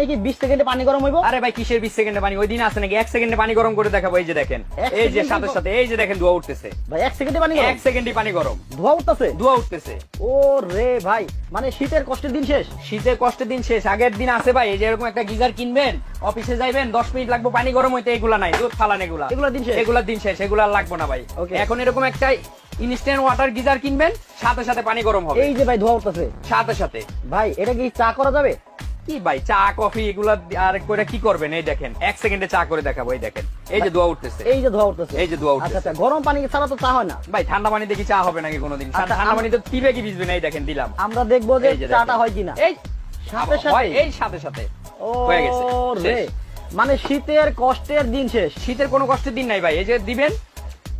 নাকি বিশ সেকেন্ডে পানি গরম হইব? আরে ভাই কিসের বিশ সেকেন্ডে পানি? ওই দিন আছে নাকি? সেকেন্ডে পানি গরম করে দেখাবো এই যে দেখেন। এই যে সাথে সাথে এই যে দেখেন ধোয়া উঠতেছে। ভাই সেকেন্ডে পানি গরম? সেকেন্ডে পানি গরম। ধোয়া উঠতেছে? ধোয়া উঠতেছে। ও রে ভাই মানে শীতের কষ্টের দিন শেষ? শীতের কষ্টের দিন শেষ। আগের দিন আছে ভাই এই যে এরকম একটা গিজার কিনবেন অফিসে যাইবেন দশ মিনিট লাগবে পানি গরম হইতে এগুলা নাই দুধ ফালান এগুলা। এগুলা দিন শেষ? এগুলার দিন শেষ এগুলা লাগবো না ভাই। Okay. এখন এরকম একটা ইনস্ট্যান্ট ওয়াটার গিজার কিনবেন সাথে সাথে পানি গরম হবে। এই যে ভাই ধোয়া উঠতেছে। সাথে সাথে। ভাই এটা কি চা করা যাবে? কি ভাই? চা কফি এগুলা আর করে কি করবেন? এই দেখেন এক সেকেন্ডে চা করে দেখাবো এই দেখেন। এই যে ধোয়া উঠতেছে। এই যে ধোয়া উঠতেছে। এই যে ধোয়া উঠতেছে। আচ্ছা আচ্ছা গরম পানি ছাড়া তো চা হয় না। ভাই ঠান্ডা পানি দেখি চা হবে নাকি কোনোদিন? আচ্ছা, ঠান্ডা পানি তো পিবে কি ভিজবে না? এই দেখেন দিলাম। আমরা দেখব যে চাটা হয় কিনা। এই সাথে সাথে? এই সাথে সাথে। ও হয়ে গেছে। রে। মানে শীতের কষ্টের দিন শেষ। শীতের কোনো কষ্টের দিন নাই ভাই। এই যে দিবেন।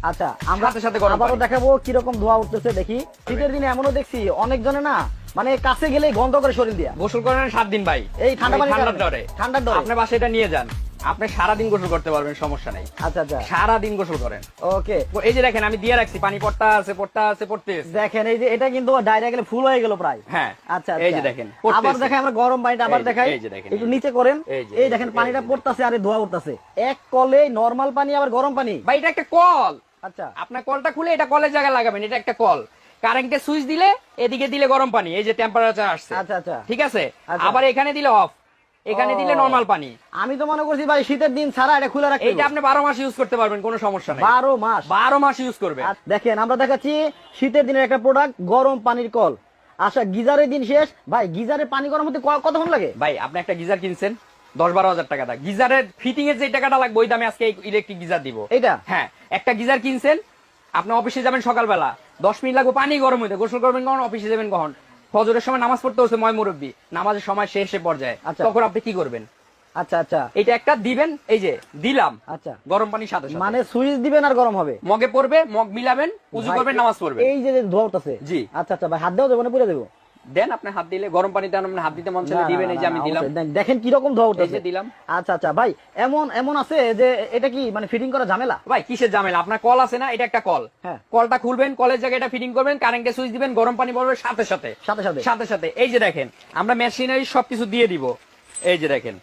আচ্ছা আমরা সাথে সাথে আবারও। দেখাবো কীরকম ধোয়া উঠতেছে দেখি। শীতের দিনে এমনও দেখছি অনেক জনে না মানে কাছে গেলেই গন্ধ করে শরীর দিয়া। গোসল করেন সাত দিন ভাই। এই ঠান্ডা ঠান্ডার? ডরে ঠান্ডার ডরে? আপনার বাসায় এটা নিয়ে যান। আপনি সারাদিন গোসল করতে পারবেন সমস্যা নেই। আচ্ছা আচ্ছা। সারাদিন গোসল করেন। ওকে। এই যে দেখেন আমি দিয়ে রাখছি পানি পড়তা আছে পড়তা আছে পড়তে দেখেন এই যে এটা কিন্তু ডায়রিয়া গেলে ফুল হয়ে গেল প্রায়। হ্যাঁ আচ্ছা এই যে আচ্ছা। দেখেন আবার। দেখাই আমরা গরম পানিটা আবার দেখাই। এই যে দেখেন, একটু নিচে করেন। এই দেখেন পানিটা পড়তাছে আরে ধোয়া উঠতাছে। এক কলে নরমাল পানি আবার গরম পানি। ভাই এটা একটা কল। আচ্ছা। আপনার কলটা খুলে এটা কলের জায়গায় লাগাবেন এটা একটা কল। কারেন্টে সুইচ দিলে এদিকে দিলে গরম পানি এই যে টেম্পারেচার আসছে। আচ্ছা আচ্ছা। ঠিক আছে? আচ্ছা। আবার এখানে দিলে অফ এখানে দিলে নরমাল পানি। আমি তো মনে করছি ভাই শীতের দিন ছাড়া এটা খুলে রাখতে এইটা আপনি বারো মাস ইউজ করতে পারবেন কোনো সমস্যা নেই। বারো মাস? বারো মাস ইউজ করবেন। দেখেন আমরা দেখাচ্ছি শীতের দিনের একটা প্রোডাক্ট গরম পানির কল। আচ্ছা গিজারের দিন শেষ। ভাই গিজারে পানি গরম হতে কতক্ষণ লাগে? ভাই আপনি একটা গিজার কিনছেন দশ বারো হাজার টাকা দা গিজারের ফিটিং এর যে টাকাটা লাগবে ওই দামে আজকে ইলেকট্রিক গিজার দিব। এটা হ্যাঁ একটা গিজার কিনছেন আপনি অফিসে যাবেন সকালবেলা দশ মিনিট লাগবে পানি গরম হইতে। গোসল করবেন কখন? অফিসে যাবেন কখন? ফজরের সময় নামাজ পড়তে হচ্ছে ময় মুরব্বী। নামাজের সময় শেষে পর্যায়ে। আচ্ছা। তখন আপনি কি করবেন? আচ্ছা আচ্ছা। এটা একটা দিবেন এই যে দিলাম। আচ্ছা। গরম পানি সাথে। মানে সুইচ দিবেন আর গরম হবে? মগে পড়বে মগ মিলাবেন উজু করবেন নামাজ পড়বে এই যে যে ধোয়া উঠতেছে জি। আচ্ছা আচ্ছা ভাই হাত দেওয়া যাবে না পুরো দেবো। দেন আপনি হাত দিলে গরম পানিতে আপনি হাত দিতে মন চাইলে দিবেন এই যে আমি দিলাম। অবশ্যই। দেখ- দেখেন ধোয়া দিলাম। আচ্ছা আচ্ছা ভাই এমন এমন আছে যে এটা কি মানে ফিটিং করা ঝামেলা? ভাই কিসের ঝামেলা? আপনার কল আছে না? এটা একটা কল। হ্যাঁ। কলটা খুলবেন কলের জায়গায় এটা ফিটিং করবেন কারেন্টে সুইচ দিবেন গরম পানি পড়বে সাথে সাথে। সাথে সাথে। সাথে সাথে। এই যে দেখেন আমরা মেশিনারি সবকিছু দিয়ে দিব। এই যে দেখেন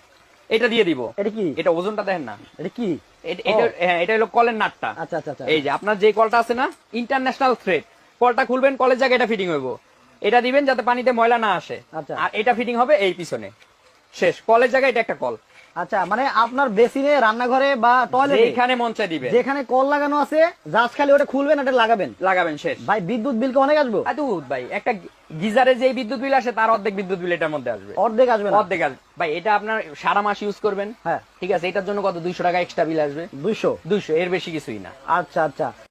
এটা দিয়ে দিব। এটা কি? এটা ওজনটা দেখেন না। এটা কি? এটা- এটা হ্যাঁ, হলো কলের নাটটা। আচ্ছা আচ্ছা আচ্ছা। এই যে আপনার যে কলটা আছে না ইন্টারন্যাশনাল থ্রেড কলটা খুলবেন কলের জায়গায় এটা ফিটিং হইব। এটা দিবেন যাতে পানিতে ময়লা না আসে। আচ্ছা। আর এটা ফিটিং হবে এই পিছনে। শেষ। কলের জায়গায় এটা একটা কল। আচ্ছা মানে আপনার বেসিনে রান্নাঘরে বা টয়লেটে এইখানে মঞ্চে দিবেন যেখানে কল লাগানো আছে জাস্ট খালি ওটা খুলবেন এটা লাগাবেন? লাগাবেন শেষ। ভাই বিদ্যুৎ বিল কি অনেক আসবে? আদু ভাই একটা গিজারে যে বিদ্যুৎ বিল আসে তার অর্ধেক বিদ্যুৎ বিল এটার মধ্যে আসবে। অর্ধেক আসবে না? অর্ধেক আসবে ভাই এটা আপনার সারা মাস ইউজ করবেন। হ্যাঁ। ঠিক আছে এটার জন্য কত? দুইশো টাকা এক্সট্রা বিল আসবে। দুইশো? দুইশো এর বেশি কিছুই না। আচ্ছা আচ্ছা।